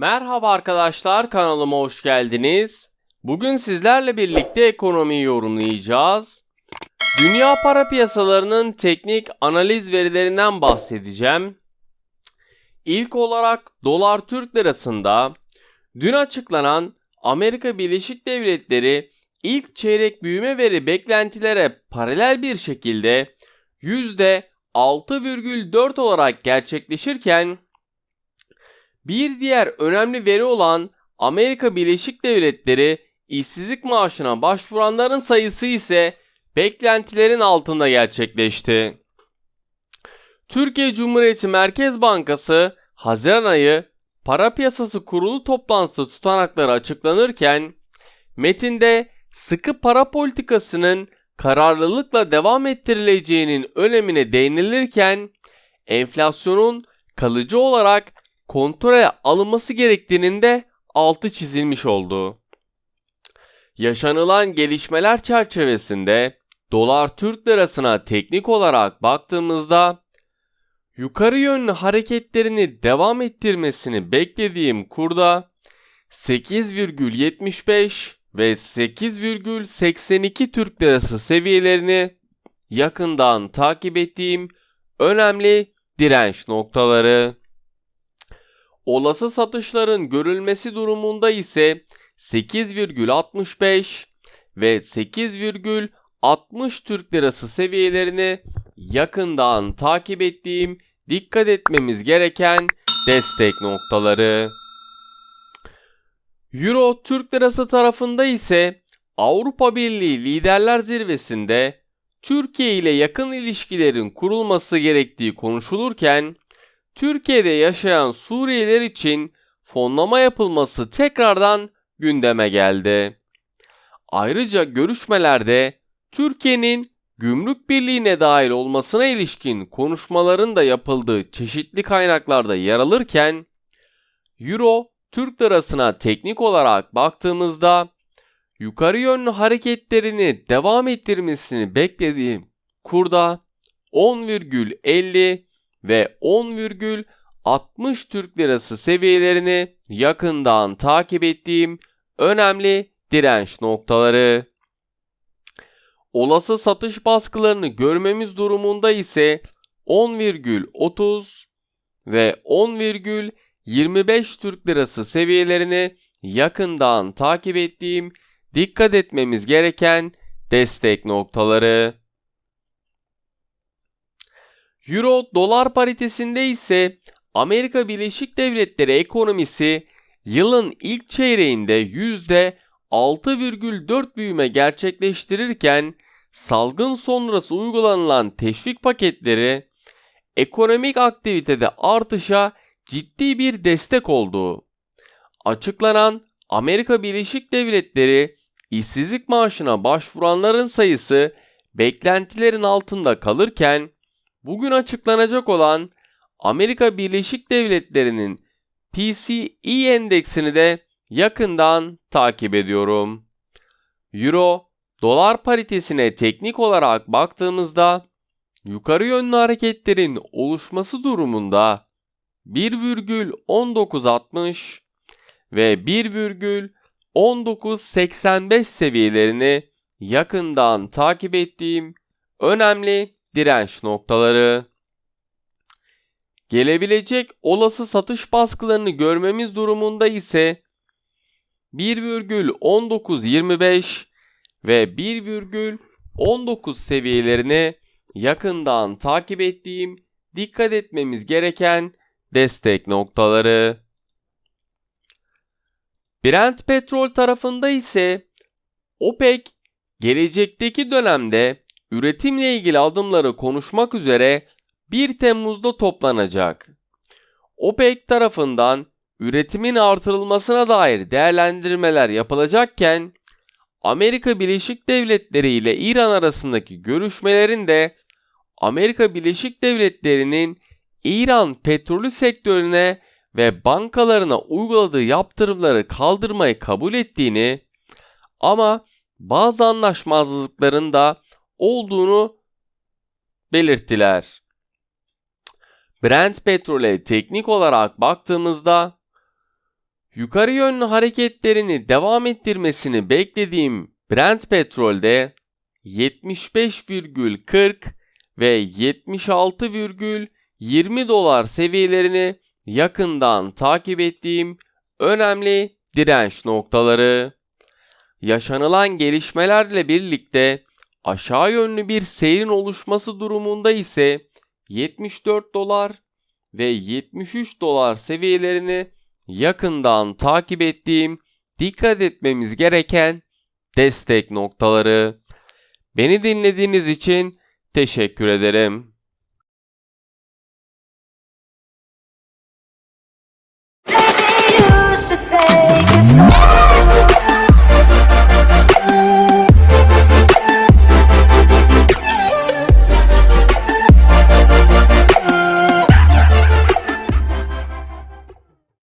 Merhaba arkadaşlar kanalıma hoş geldiniz. Bugün sizlerle birlikte ekonomiyi yorumlayacağız. Dünya para piyasalarının teknik analiz verilerinden bahsedeceğim. İlk olarak dolar Türk lirasında dün açıklanan Amerika Birleşik Devletleri ilk çeyrek büyüme veri beklentilere paralel bir şekilde %6,4 olarak gerçekleşirken bir diğer önemli veri olan Amerika Birleşik Devletleri işsizlik maaşına başvuranların sayısı ise beklentilerin altında gerçekleşti. Türkiye Cumhuriyeti Merkez Bankası Haziran ayı para piyasası kurulu toplantısı tutanakları açıklanırken metinde sıkı para politikasının kararlılıkla devam ettirileceğinin önemine değinilirken enflasyonun kalıcı olarak kontrole alınması gerektiğinin de altı çizilmiş oldu. Yaşanılan gelişmeler çerçevesinde dolar Türk lirasına teknik olarak baktığımızda yukarı yönlü hareketlerini devam ettirmesini beklediğim kurda 8,75 ve 8,82 Türk lirası seviyelerini yakından takip ettiğim önemli direnç noktaları. Olası satışların görülmesi durumunda ise 8,65 ve 8,60 Türk lirası seviyelerini yakından takip ettiğim dikkat etmemiz gereken destek noktaları. Euro Türk lirası tarafında ise Avrupa Birliği Liderler Zirvesi'nde Türkiye ile yakın ilişkilerin kurulması gerektiği konuşulurken Türkiye'de yaşayan Suriyeliler için fonlama yapılması tekrardan gündeme geldi. Ayrıca görüşmelerde Türkiye'nin gümrük birliğine dahil olmasına ilişkin konuşmaların da yapıldığı çeşitli kaynaklarda yer alırken Euro Türk lirasına teknik olarak baktığımızda yukarı yönlü hareketlerini devam ettirmesini beklediğim kurda 10,50 ve 10,60 Türk lirası seviyelerini yakından takip ettiğim önemli direnç noktaları. Olası satış baskılarını görmemiz durumunda ise 10,30 ve 10,25 Türk lirası seviyelerini yakından takip ettiğim dikkat etmemiz gereken destek noktaları. Euro dolar paritesinde ise Amerika Birleşik Devletleri ekonomisi yılın ilk çeyreğinde %6,4 büyüme gerçekleştirirken salgın sonrası uygulanılan teşvik paketleri ekonomik aktivitede artışa ciddi bir destek oldu. Açıklanan Amerika Birleşik Devletleri işsizlik maaşına başvuranların sayısı beklentilerin altında kalırken bugün açıklanacak olan Amerika Birleşik Devletleri'nin PCE endeksini de yakından takip ediyorum. Euro dolar paritesine teknik olarak baktığımızda yukarı yönlü hareketlerin oluşması durumunda 1,1960 ve 1,1985 seviyelerini yakından takip ettiğim önemli direnç noktaları. Gelebilecek olası satış baskılarını görmemiz durumunda ise 1,1925 ve 1,19 seviyelerini yakından takip ettiğim dikkat etmemiz gereken destek noktaları. Brent petrol tarafında ise OPEC gelecekteki dönemde üretimle ilgili adımları konuşmak üzere 1 Temmuz'da toplanacak. OPEC tarafından üretimin artırılmasına dair değerlendirmeler yapılacakken Amerika Birleşik Devletleri ile İran arasındaki görüşmelerin de Amerika Birleşik Devletleri'nin İran petrolü sektörüne ve bankalarına uyguladığı yaptırımları kaldırmayı kabul ettiğini ama bazı anlaşmazlıkların da olduğunu belirttiler. Brent petrole teknik olarak baktığımızda yukarı yönlü hareketlerini devam ettirmesini beklediğim Brent petrolde 75,40 ve 76,20 dolar seviyelerini yakından takip ettiğim önemli direnç noktaları. Yaşanılan gelişmelerle birlikte aşağı yönlü bir seyrin oluşması durumunda ise 74 dolar ve 73 dolar seviyelerini yakından takip ettiğim dikkat etmemiz gereken destek noktaları. Beni dinlediğiniz için teşekkür ederim. Maybe you